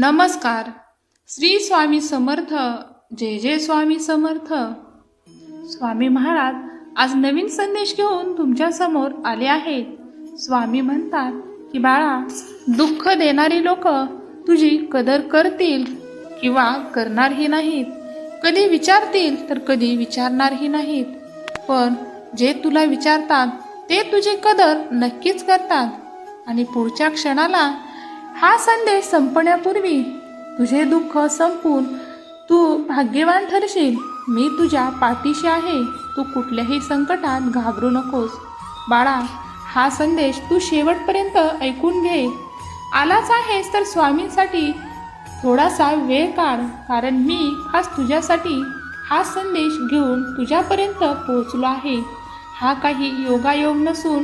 नमस्कार. श्री स्वामी समर्थ जय जय स्वामी समर्थ. स्वामी महाराज आज नवीन संदेश घेऊन तुमच्यासमोर आले आहेत. स्वामी म्हणतात की बाळा दुःख देणारी लोक तुझी कदर करतील किंवा करणारही नाहीत. कधी विचारतील तर कधी विचारणारही नाहीत. पण जे तुला विचारतात ते तुझी कदर नक्कीच करतात. आणि पुढच्या क्षणाला हा संदेश संपण्यापूर्वी तुझे दुःख संपून तू भाग्यवान ठरशील. मी तुझ्या पाठीशी आहे. तू कुठल्याही संकटात घाबरू नकोस. बाळा हा संदेश तू शेवटपर्यंत ऐकून घे. आलाच आहेस तर स्वामींसाठी थोडासा वेळ काढ कारण मी खास तुझ्यासाठी हा संदेश घेऊन तुझ्यापर्यंत पोहोचलो आहे. हा काही योगायोग नसून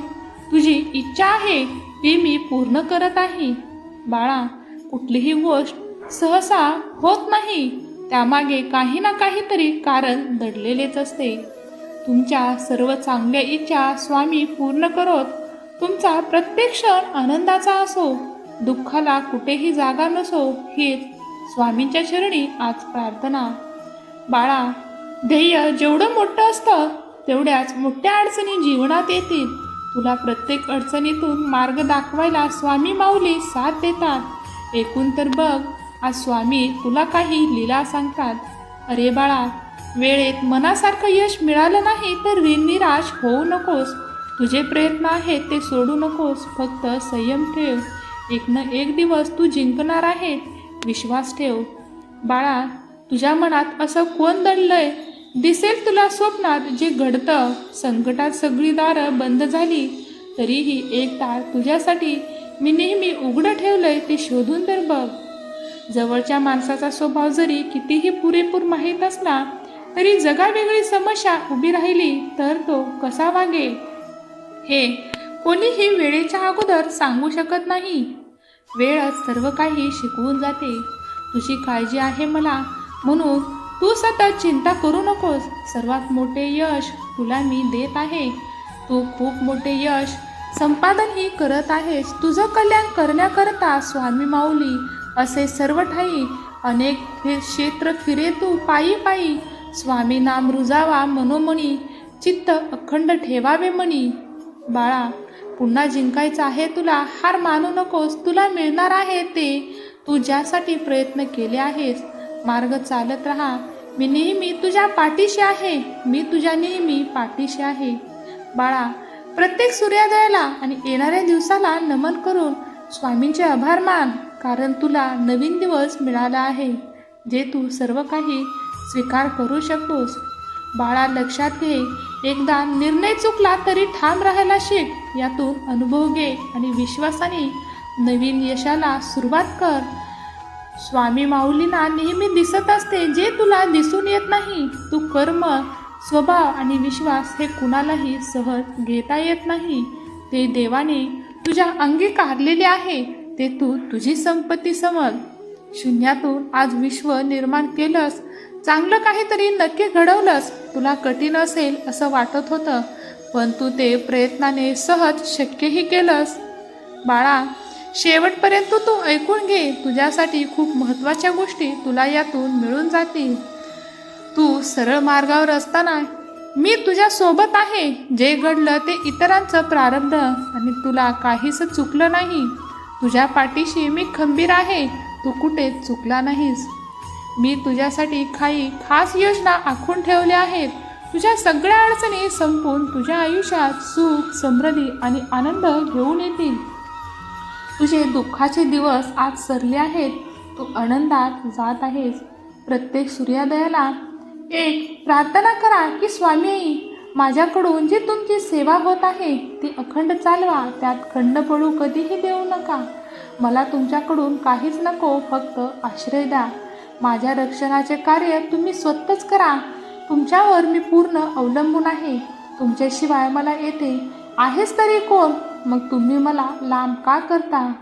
तुझी इच्छा आहे ती मी पूर्ण करत आहे. बाळा कुठलीही गोष्ट सहसा होत नाही. त्यामागे काही ना काहीतरी कारण दडलेलेच असते. तुमच्या सर्व चांगल्या इच्छा स्वामी पूर्ण करत तुमचा प्रत्येक क्षण आनंदाचा असो दुःखाला कुठेही जागा नसो हीच स्वामींच्या चरणी आज प्रार्थना. बाळा ध्येय जेवढं मोठं असतं तेवढ्याच मोठ्या अडचणी जीवनात येतील. तुला प्रत्येक अडचणीतून मार्ग दाखवायला स्वामी माऊली साथ देतात. एकूण तर बघ आज स्वामी तुला काही लीला सांगतात. अरे बाळा वेळेत मनासारखं यश मिळालं नाही तर निराश होऊ नकोस. तुझे प्रयत्न आहेत ते सोडू नकोस फक्त संयम ठेव. एक न एक दिवस तू जिंकणार आहे विश्वास ठेव. बाळा तुझ्या मनात असं कोण दडलंय? दिसेल तुला स्वप्नात जे घडतं? संकटात सगळी दारं बंद झाली. तरीही एक दार तुझ्यासाठी मी नेहमी उघडं ठेवलंय ते शोधून तर बघ. जवळच्या माणसाचा स्वभाव जरी कितीही पुरेपूर माहीत असला तरी जगावेगळी समस्या उभी राहिली तर तो कसा वागेल? हे कोणीही वेळेच्या अगोदर सांगू शकत नाही. वेळच सर्व काही शिकवून जाते. तुझी काळजी आहे मला म्हणून तू सतत चिंता करू नकोस. सर्वात मोठे यश तुला मी देत आहे. तू खूप मोठे यश संपादनही करत आहेस. तुझं कल्याण करण्याकरता स्वामी माऊली असे सर्व ठाई अनेक फि- क्षेत्र फिरे तू पायी पायी. स्वामी नाम रुजावा मनोमणी चित्त अखंड ठेवावे मणी बाळा पुन्हा जिंकायचं आहे तुला हार मानू नकोस. तुला मिळणार आहे ते. तू ज्यासाठी प्रयत्न केले आहेस मार्ग चालत राहा. मी नेहमी तुझ्या पाठीशी आहे. मी तुझ्या नेहमी पाठीशी आहे. बाळा प्रत्येक सूर्योदयाला आणि येणाऱ्या दिवसाला नमन करून स्वामींचे आभार मान कारण तुला नवीन दिवस मिळाला आहे जे तू सर्व काही स्वीकार करू शकतोस. बाळा लक्षात घे एकदा निर्णय चुकला तरी ठाम राहायला शिक यातून अनुभव घे आणि विश्वासाने नवीन यशाला सुरुवात कर. स्वामी माऊलींना नेहमी दिसत असते जे तुला दिसून येत नाही. तू कर्म स्वभाव आणि विश्वास हे कुणालाही सहज घेता येत नाही. ते देवाने तुझ्या अंगी कारलेले आहे ते तू तुझी संपत्ती समज. शून्यातून आज विश्व निर्माण केलंस चांगलं काहीतरी नक्की घडवलंस. तुला कठीण असेल असं वाटत होतं पण तू ते प्रयत्नाने सहज शक्यही केलंस. बाळा शेवटपर्यंत तू ऐकून घे तुझ्यासाठी खूप महत्त्वाच्या गोष्टी तुला यातून मिळून जातील. तू सरळ मार्गावर असताना मी तुझ्या सोबत आहे जे घडलं ते इतरांचं प्रारब्ध आणि तुला काहीच चुकलं नाही. तुझ्या पाठीशी मी खंबीर आहे तू कुठे चुकला नाहीस. मी तुझ्यासाठी काही खास योजना आखून ठेवल्या आहेत. तुझ्या सगळ्या अडचणी संपून तुझ्या आयुष्यात सुख समृद्धी आणि आनंद घेऊन येतील. तुझे दुःखाचे दिवस आज सरले आहेत. तू आनंदात जात आहेस. प्रत्येक सूर्योदयाला एक प्रार्थना करा की स्वामी माझ्याकडून जी तुमची सेवा होत आहे ती अखंड चालवा. त्यात खंड पडू कधीही देऊ नका. मला तुमच्याकडून काहीच नको फक्त आश्रय द्या. माझ्या रक्षणाचे कार्य तुम्ही स्वतःच करा. तुमच्यावर मी पूर्ण अवलंबून आहे. तुमच्याशिवाय मला येते आहेच तरी कोण? मग तुम्ही मला लांब का करता?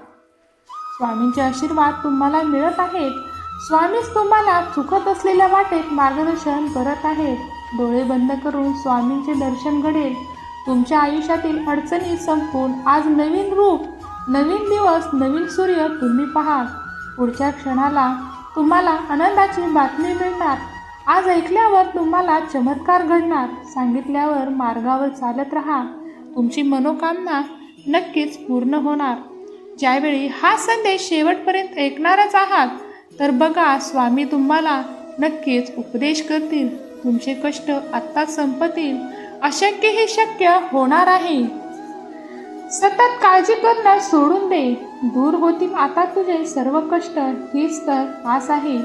स्वामींचे आशीर्वाद तुम्हाला मिळत आहेत. स्वामीच तुम्हाला चुकत असलेल्या वाटेत मार्गदर्शन करत आहेत. डोळे बंद करून स्वामींचे दर्शन घडेल. तुमच्या आयुष्यातील अडचणी संपून आज नवीन रूप नवीन दिवस नवीन सूर्य तुम्ही पहा. पुढच्या क्षणाला तुम्हाला आनंदाची बातमी मिळणार. आज ऐकल्यावर तुम्हाला चमत्कार घडणार. सांगितल्यावर मार्गावर चालत राहा. तुमची मनोकामना नक्कीच पूर्ण होणार. ज्यावेळी हा संदेश शेवटपर्यंत ऐकणारच आहात तर बघा स्वामी तुम्हाला नक्कीच उपदेश करतील. तुमचे कष्ट आत्ताच संपतील. अशक्य हे शक्य होणार आहे. सतत काळजी करणं सोडून दे. दूर होतील आता तुझे सर्व कष्ट. हीच तर आस आहे.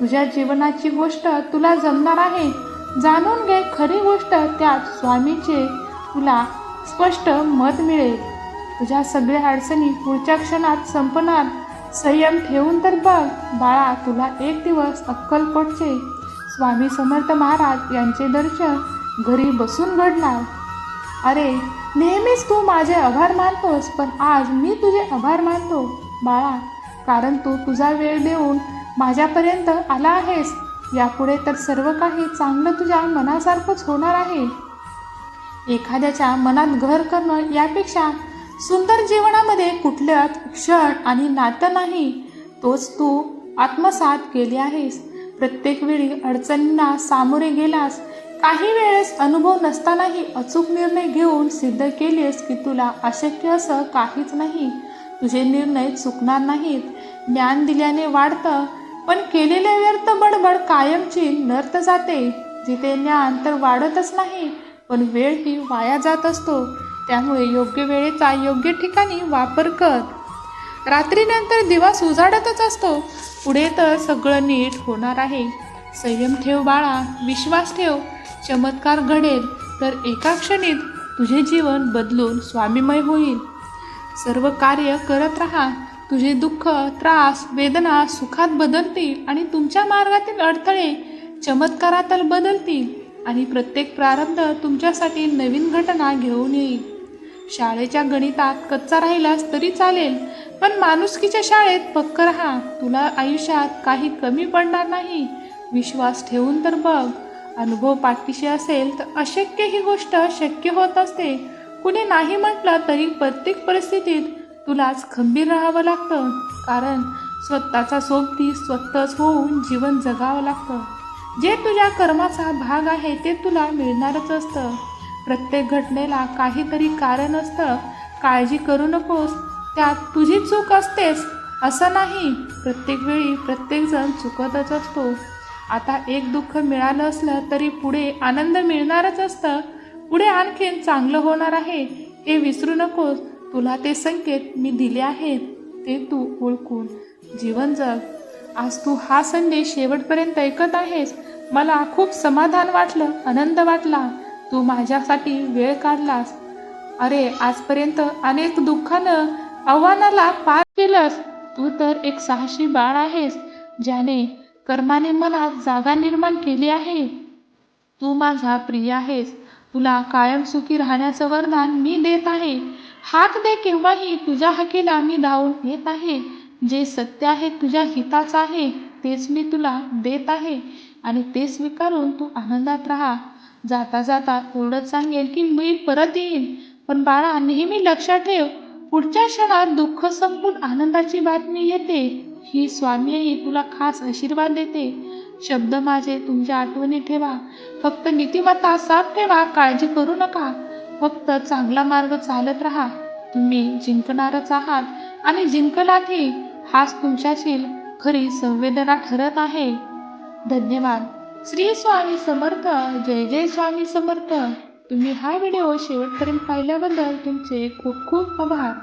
तुझ्या जीवनाची गोष्ट तुला जमणार आहे. जाणून घे खरी गोष्ट त्यात स्वामीचे तुला स्पष्ट मत मिळेल. तुझ्या सगळ्या अडचणी पुढच्या क्षणात संपणार. संयम ठेवून तर बघ बाळा तुला एक दिवस अक्कलकोटचे स्वामी समर्थ महाराज यांचे दर्शन घरी बसून घडणार. अरे नेहमीच तू माझे आभार मानतोस पण आज मी तुझे आभार मानतो. बाळा कारण तू तुझा वेळ देऊन माझ्यापर्यंत आला आहेस. यापुढे तर सर्व काही चांगलं तुझ्या मनासारखंच होणार आहे. एखाद्याच्या मनात घर करणं यापेक्षा सुंदर जीवनामध्ये कुठल्या क्षण आणि नातं नाही तोच तू आत्मसात केली आहेस. प्रत्येक वेळी अडचणींना सामोरे गेलास काही वेळेस अनुभव नसतानाही अचूक निर्णय घेऊन सिद्ध केलेस की तुला अशक्य असं काहीच नाही. तुझे निर्णय चुकणार नाहीत. ज्ञान दिल्याने वाढतं पण केलेले व्यर्थ बडबड कायमची नर्त जाते. जिथे ज्ञान तर वाढतच नाही पण वेळ ही वाया जात असतो. त्यामुळे योग्य वेळेचा योग्य ठिकाणी वापर कर. रात्रीनंतर दिवस उजाडतच असतो. पुढे तर सगळं नीट होणार आहे. संयम ठेव बाळा विश्वास ठेव. चमत्कार घडेल तर एका क्षणीत तुझे जीवन बदलून स्वामीमय होईल. सर्व कार्य करत राहा. तुझे दुःख त्रास वेदना सुखात बदलतील आणि तुमच्या मार्गातील अडथळे चमत्कारात बदलतील आणि प्रत्येक प्रारंभ तुमच्यासाठी नवीन घटना घेऊन येईल. शाळेच्या गणितात कच्चा राहिलास तरी चालेल पण माणुसकीच्या शाळेत पक्क राहा. तुला आयुष्यात काही कमी पडणार नाही. विश्वास ठेवून तर बघ. अनुभव पाठीशी असेल तर अशक्य ही गोष्ट शक्य होत असते. कुणी नाही म्हटलं तरी प्रत्येक परिस्थितीत तुलाच खंबीर राहावं लागतं. कारण स्वतःचा सोबती स्वतःच होऊन जीवन जगावं लागतं. जे तुझ्या कर्माचा भाग आहे ते तुला मिळणारच असतं. प्रत्येक घटनेला काहीतरी कारण असतं. काळजी करू नकोस. त्यात तुझी चूक असतेच. असं नाही. प्रत्येक वेळी प्रत्येकजण चुकतच असतो. आता एक दुःख मिळालं असलं तरी पुढे आनंद मिळणारच असतं. पुढे आणखीन चांगलं होणार आहे. हे विसरू नकोस. तुला ते संकेत मी दिले आहेत. ते तू ओळखून. जीवन जग. आज तू हा संदेश शेवटपर्यंत ऐकत आहेस. मला खूप समाधान वाटलं. आनंद वाटला. तू माझ्यासाठी वेळ काढलास. अरे आजपर्यंत अनेक दुःखानं आव्हानाला पार केलंस. तू तर एक साहसी बाळ आहेस ज्याने कर्माने मला जागा निर्माण केली आहे. तू माझा प्रिय आहेस. तुला कायम सुखी राहण्याचं वरदान मी देत आहे. हाक दे केव्हाही तुझ्या हकीला मी धावून येत आहे. जे सत्य आहे तुझ्या हिताचं आहे तेच मी तुला देत आहे. आणि ते स्वीकारून तू आनंदात राहा. जाता जाता एवढंच सांगेन की मी परत येईन. पण बाळा नेहमी लक्षात ठेव पुढच्या क्षणात दुःख संपून आनंदाची बातमी येते. ही स्वामीही तुला खास आशीर्वाद देते. शब्द माझे तुमच्या आठवणी ठेवा. फक्त नीतिमत्ता साफ ठेवा काळजी करू नका. फक्त चांगला मार्ग चालत राहा. तुम्ही जिंकणारच आहात आणि जिंकलातही हाच तुमच्याशील खरी संवेदना ठरत आहे. धन्यवाद. श्री स्वामी समर्थ जय जय स्वामी समर्थ. तुम्ही हा व्हिडिओ शेवटपर्यंत पाहिल्याबद्दल तुमचे खूप खूप आभार.